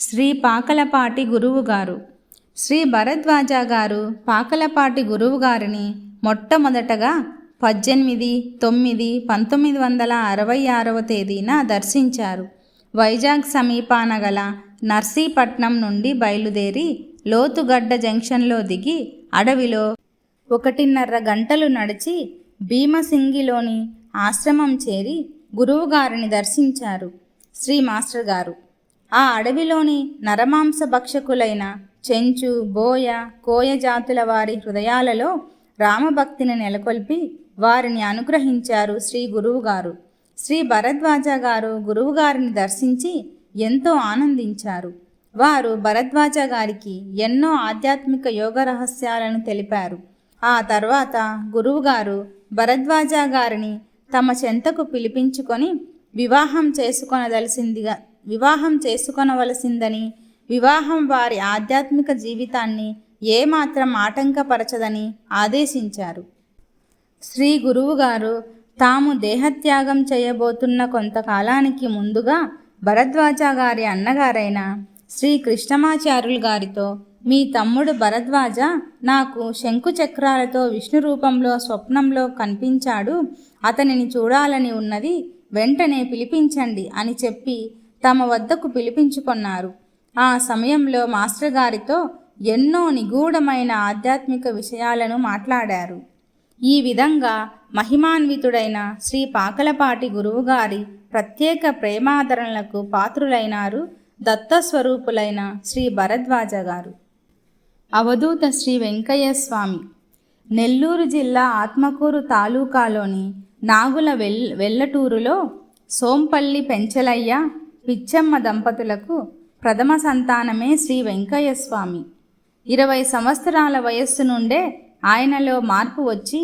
శ్రీ పాకలపాటి గురువుగారు. శ్రీ భరద్వాజ గారు పాకలపాటి గురువుగారిని మొట్టమొదటగా పద్దెనిమిది తొమ్మిది పంతొమ్మిది వందల అరవై ఆరవ తేదీన దర్శించారు. వైజాగ్ సమీపాన గల నర్సీపట్నం నుండి బయలుదేరి లోతుగడ్డ జంక్షన్లో దిగి అడవిలో ఒకటిన్నర గంటలు నడిచి భీమసింగిలోని ఆశ్రమం చేరి గురువుగారిని దర్శించారు. శ్రీ మాస్టర్ గారు. ఆ అడవిలోని నరమాంస భక్షకులైన చెంచు బోయ కోయ జాతుల వారి హృదయాలలో రామభక్తిని నెలకొల్పి వారిని అనుగ్రహించారు శ్రీ గురువుగారు. శ్రీ భరద్వాజ గారు గురువుగారిని దర్శించి ఎంతో ఆనందించారు. వారు భరద్వాజ గారికి ఎన్నో ఆధ్యాత్మిక యోగ రహస్యాలను తెలిపారు. ఆ తర్వాత గురువుగారు భరద్వాజ గారిని తమ చెంతకు పిలిపించుకొని వివాహం చేసుకొనదలసిందిగా వివాహం చేసుకొనవలసిందని వివాహం వారి ఆధ్యాత్మిక జీవితాన్ని ఏమాత్రం ఆటంకపరచదని ఆదేశించారు. శ్రీ గురువుగారు తాము దేహత్యాగం చేయబోతున్న కొంతకాలానికి ముందుగా భరద్వాజ గారి అన్నగారైన శ్రీ కృష్ణమాచార్యులు గారితో మీ తమ్ముడు భరద్వాజ నాకు శంకు చక్రాలతో విష్ణు రూపంలో స్వప్నంలో కనిపించాడు. అతనిని చూడాలని ఉన్నది వెంటనే పిలిపించండి అని చెప్పి తమ వద్దకు పిలిపించుకొన్నారు. ఆ సమయంలో మాస్టర్ గారితో ఎన్నో నిగూఢమైన ఆధ్యాత్మిక విషయాలను మాట్లాడారు. ఈ విధంగా మహిమాన్వితుడైన శ్రీ పాకలపాటి గురువుగారి ప్రత్యేక ప్రేమాదరణలకు పాత్రులైనారు దత్తస్వరూపులైన శ్రీ భరద్వాజ గారు. అవధూత శ్రీ వెంకయ్య స్వామి. నెల్లూరు జిల్లా ఆత్మకూరు తాలూకాలోని నాగుల వెల్ వెల్లటూరులో సోంపల్లి పెంచలయ్య పిచ్చమ్మ దంపతులకు ప్రథమ సంతానమే శ్రీ వెంకయ్య స్వామి ఇరవై సంవత్సరాల వయస్సు నుండే ఆయనలో మార్పు వచ్చి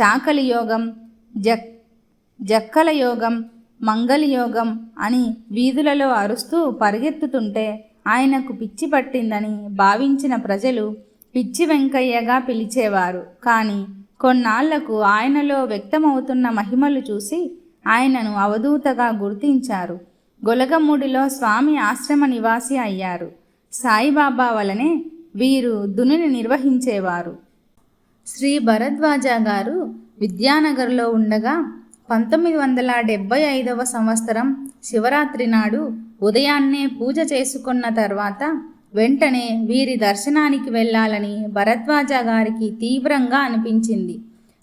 చాకలి యోగం జక్ జక్కల యోగం మంగళ యోగం అని వీధులలో అరుస్తూ పరిగెత్తుతుంటే ఆయనకు పిచ్చి పట్టిందని భావించిన ప్రజలు పిచ్చి వెంకయ్యగా పిలిచేవారు. కానీ కొన్నాళ్ళకు ఆయనలో వ్యక్తమవుతున్న మహిమలు చూసి ఆయనను అవధూతగా గుర్తించారు. గొలగముడిలో స్వామి ఆశ్రమ నివాసి అయ్యారు. సాయిబాబా వలనే వీరు దునిని నిర్వహించేవారు. శ్రీ భరద్వాజ గారు విద్యానగర్లో ఉండగా పంతొమ్మిది వందల డెబ్బై ఐదవ సంవత్సరం శివరాత్రి నాడు ఉదయాన్నే పూజ చేసుకున్న తర్వాత వెంటనే వీరి దర్శనానికి వెళ్ళాలని భరద్వాజ గారికి తీవ్రంగా అనిపించింది.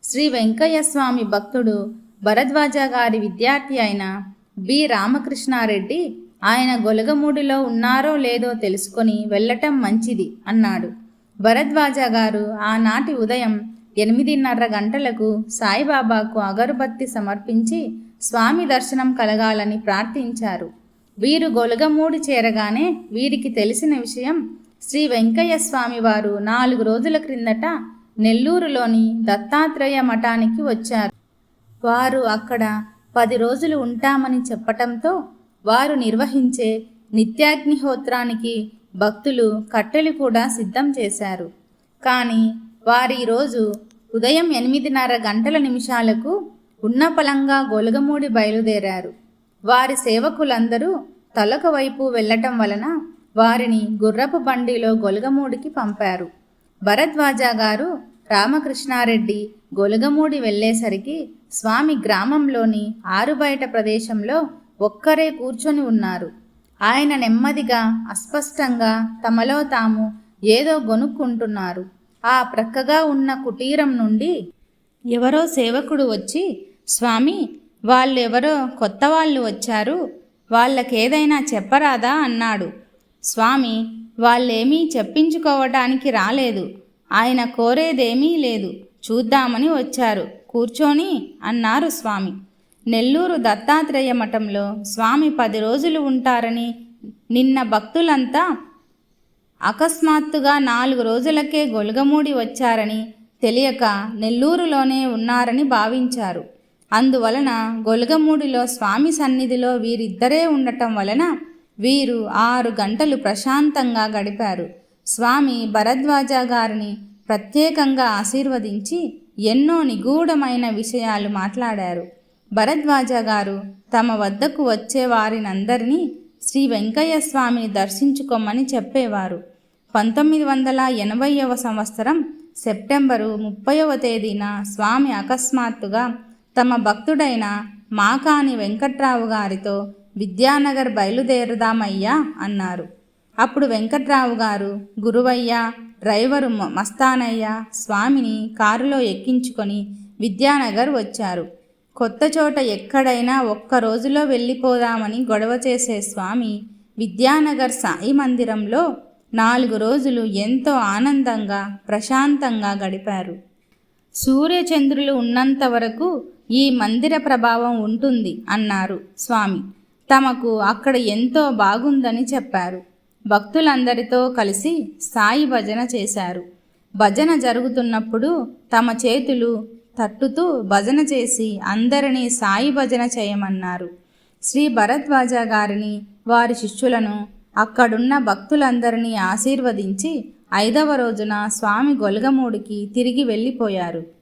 శ్రీ వెంకయ్య స్వామి భక్తుడు భరద్వాజ గారి విద్యార్థి అయిన బి. రామకృష్ణారెడ్డి ఆయన గొలగమూడిలో ఉన్నారో లేదో తెలుసుకొని వెళ్ళటం మంచిది అన్నాడు. భరద్వాజ గారు ఆనాటి ఉదయం ఎనిమిదిన్నర గంటలకు సాయిబాబాకు అగరుబత్తి సమర్పించి స్వామి దర్శనం కలగాలని ప్రార్థించారు. వీరు గొలగమూడి చేరగానే వీరికి తెలిసిన విషయం శ్రీ వెంకయ్య స్వామి వారు నాలుగు రోజుల క్రిందట నెల్లూరులోని దత్తాత్రేయ మఠానికి వచ్చారు. వారు అక్కడ పది రోజులు ఉంటామని చెప్పటంతో వారు నిర్వహించే నిత్యాగ్నిహోత్రానికి భక్తులు కట్టెలు కూడా సిద్ధం చేశారు. కానీ వారి రోజు ఉదయం ఎనిమిదిన్నర గంటల నిమిషాలకు ఉన్నపలంగా గొలగమూడి బయలుదేరారు. వారి సేవకులందరూ తలక వైపు వెళ్ళటం వలన వారిని గుర్రపు బండిలో గొలగమూడికి పంపారు. భరద్వాజ గారు రామకృష్ణారెడ్డి గొలగమూడి వెళ్ళేసరికి స్వామి గ్రామంలోని ఆరుబయట ప్రదేశంలో ఒక్కరే కూర్చొని ఉన్నారు. ఆయన నెమ్మదిగా అస్పష్టంగా తమలో తాము ఏదో గొనుక్కుంటున్నారు. ఆ ప్రక్కగా ఉన్న కుటీరం నుండి ఎవరో సేవకుడు వచ్చి స్వామి వాళ్ళెవరో కొత్త వాళ్ళు వచ్చారు. వాళ్ళకేదైనా చెప్పరాదా? అన్నాడు. స్వామి వాళ్ళేమీ చెప్పించుకోవటానికి రాలేదు. ఆయన కోరేదేమీ లేదు. చూద్దామని వచ్చారు. కూర్చొని అన్నారు స్వామి. నెల్లూరు దత్తాత్రేయ మఠంలో స్వామి పది రోజులు ఉంటారని నిన్న భక్తులంతా అకస్మాత్తుగా నాలుగు రోజులకే గొలగమూడి వచ్చారని తెలియక నెల్లూరులోనే ఉన్నారని భావించారు. అందువలన గొలగమూడిలో స్వామి సన్నిధిలో వీరిద్దరే ఉండటం వలన వీరు ఆరు గంటలు ప్రశాంతంగా గడిపారు. స్వామి భరద్వాజ గారిని ప్రత్యేకంగా ఆశీర్వదించి ఎన్నో నిగూఢమైన విషయాలు మాట్లాడారు. భరద్వాజ గారు తమ వద్దకు వచ్చే వారినందరినీ శ్రీ వెంకయ్య స్వామిని దర్శించుకోమని చెప్పేవారు. పంతొమ్మిది వందల ఎనభైవ సంవత్సరం సెప్టెంబరు ముప్పైవ తేదీన స్వామి అకస్మాత్తుగా తమ భక్తుడైన మాకాని వెంకట్రావు గారితో విద్యానగర్ బయలుదేరుదామయ్యా అన్నారు. అప్పుడు వెంకట్రావు గారు గురువయ్య డ్రైవరు మ- మస్తానయ్య స్వామిని కారులో ఎక్కించుకొని విద్యానగర్ వచ్చారు. కొత్త చోట ఎక్కడైనా ఒక్క రోజులో వెళ్ళిపోదామని గొడవ చేసే స్వామి విద్యానగర్ సాయి మందిరంలో నాలుగు రోజులు ఎంతో ఆనందంగా ప్రశాంతంగా గడిపారు. సూర్యచంద్రులు ఉన్నంత వరకు ఈ మందిర ప్రభావం ఉంటుంది అన్నారు స్వామి. తమకు అక్కడ ఎంతో బాగుందని చెప్పారు. భక్తులందరితో కలిసి సాయి భజన చేశారు. భజన జరుగుతున్నప్పుడు తమ చేతులు తట్టుతూ భజన చేసి అందరినీ సాయి భజన చేయమన్నారు. శ్రీ భరద్వాజ గారిని వారి శిష్యులను అక్కడున్న భక్తులందరినీ ఆశీర్వదించి ఐదవ రోజున స్వామి గొలగమూడికి తిరిగి వెళ్ళిపోయారు.